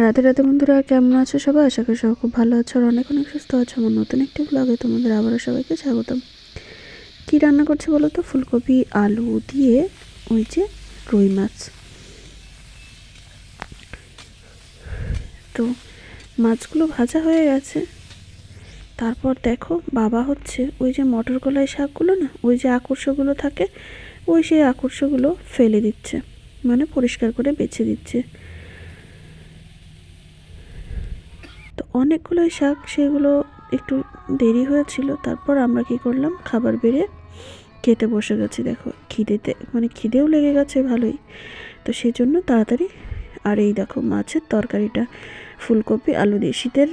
রাতে রাতে বন্ধুরা, কেমন আছো সবাই? আশা করি সবাই খুব ভালো আছো আর অনেক অনেক সুস্থ আছো। আমার নতুন একটি ব্লগে তোমাদের আবারও সবাইকে স্বাগতম। কী রান্না করছে বলো তো? ফুলকপি, আলু দিয়ে ওই যে রুই মাছ। তো মাছগুলো ভাজা হয়ে গেছে। তারপর দেখো বাবা হচ্ছে ওই যে মটর কলাই শাকগুলো না, ওই যে আকর্ষগুলো থাকে, ওই সেই আকর্ষগুলো ফেলে দিচ্ছে মানে পরিষ্কার করে বেছে দিচ্ছে তো অনেকগুলোই শাক, সেগুলো একটু দেরি হয়েছিল। তারপর আমরা কি করলাম? খাবার বেড়ে খেতে বসে গেছি, দেখো। খিদেতে মানে খিদেও লেগে গেছে ভালোই। তো সেই জন্য তাড়াতাড়ি, আর এই দেখো মাছের তরকারিটা, ফুলকপি, আলু দিয়ে। শীতের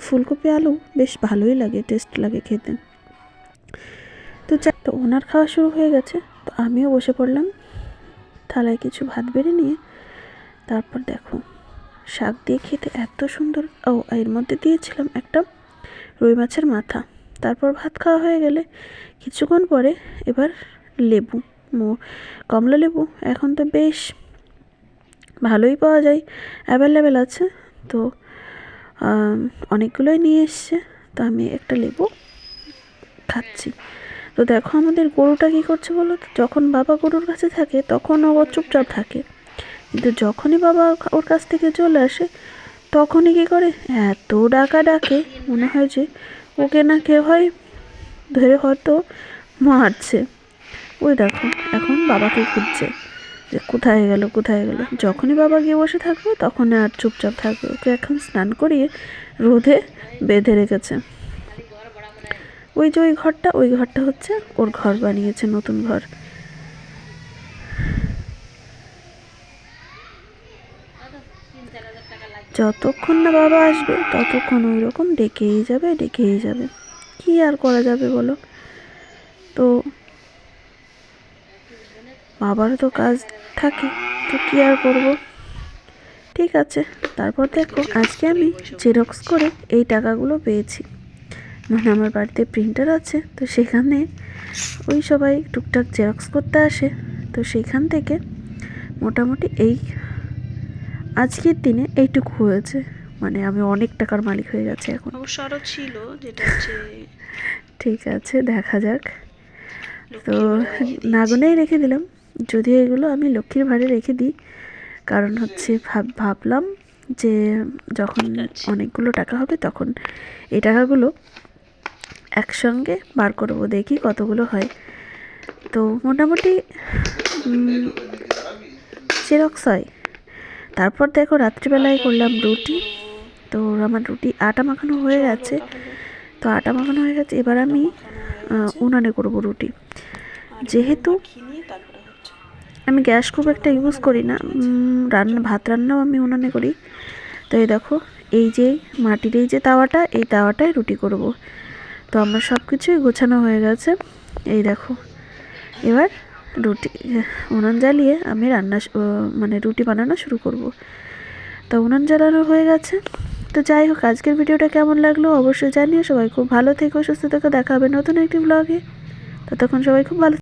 ফুলকপি, আলু বেশ ভালোই লাগে, টেস্ট লাগে খেতে। তো যা তো ওনার খাওয়া শুরু হয়ে গেছে। তো আমিও বসে পড়লাম, থালায় কিছু ভাত বেড়ে নিয়ে। তারপর দেখো। শাক দিয়ে খেতে এত সুন্দর। ও, এর মধ্যে দিয়েছিলাম একটা রুই মাছের মাথা। তারপর ভাত খাওয়া হয়ে গেলে কিছুক্ষণ পরে এবার লেবু কমলা লেবু। এখন তো বেশ ভালোই পাওয়া যায় অ্যাভেলেবেল আছে। তো অনেকগুলোই নিয়ে এসছে। তো আমি একটা লেবু খাচ্ছি। তো দেখো আমাদের গরুটা কী করছে বলো যখন বাবা গরুর কাছে থাকে, তখন ও চুপচাপ থাকে। কিন্তু যখনই বাবা ওর কাছ থেকে চলে আসে, তখনই কী করে? এত ডাকা ডাকে মনে হয় যে ওকে না কেউ হয় ধরে হয়তো মারছে। ওই দেখো, এখন বাবাকে খুঁজছে? যে কোথায় গেল কোথায় গেল? যখনই বাবা গিয়ে বসে থাকবে তখন আর চুপচাপ থাকবে। ওকে এখন স্নান করিয়ে রোদে বেঁধে রেখেছে। ওই যে ওই ঘরটা ওই ঘরটা হচ্ছে ওর ঘর বানিয়েছে, নতুন ঘর। যতক্ষণ না বাবা আসবে, ততক্ষণ ওই রকম ডেকেই যাবে ডেকেই যাবে। কি আর করা যাবে বলো? তো বাবারও তো কাজ থাকে, তো কি আর করব? ঠিক আছে, তারপর দেখো, আজকে আমি জেরক্স করে এই টাকাগুলো পেয়েছি। মানে আমার বাড়িতে প্রিন্টার আছে, তো সেখানে ওই সবাই টুকটাক জেরক্স করতে আসে। তো সেখান থেকে মোটামুটি এই আজকের দিনে এইটুকু হয়েছে। মানে আমি অনেক টাকার মালিক হয়ে গেছে এখন। অবশ্য আরও ছিল যেটা হচ্ছে ঠিক আছে দেখা যাক। তো নাগনেই রেখে দিলাম। যদি এগুলো আমি লক্ষ্মীর ভাড়ে রেখে দিই কারণ হচ্ছে ভাব ভাবলাম যে যখন অনেকগুলো টাকা হবে তখন এই টাকাগুলো একসঙ্গে বার করব দেখি কতগুলো হয়। তো মোটামুটি জেরক্স হয়। তারপর দেখো রাত্রিবেলায় করলাম রুটি। তো আমার রুটি আটা মাখানো হয়ে গেছে। তো আটা মাখানো হয়ে গেছে। এবার আমি উনানে করব রুটি। যেহেতু আমি গ্যাস খুব একটা ইউজ করি না রান্না, ভাত রান্নাও আমি উনানে করি। তো এই দেখো, এই যে মাটির এই যে তাওয়াটা, এই তাওয়াটায় রুটি করব। তো আমার সব কিছুই গোছানো হয়ে গেছে। এই দেখো, এবার রুটি, উনান জ্বালিয়ে আমি রান্না মানে রুটি বানানো শুরু করব। তো উনান জ্বালানো হয়ে গেছে। তো যাই হোক, আজকের ভিডিওটা কেমন লাগল অবশ্যই জানিয়ে সবাই খুব ভালো থেকো, সুস্থ থেকো। দেখা হবে নতুন একটি ব্লগে তো তখন সবাই খুব ভালো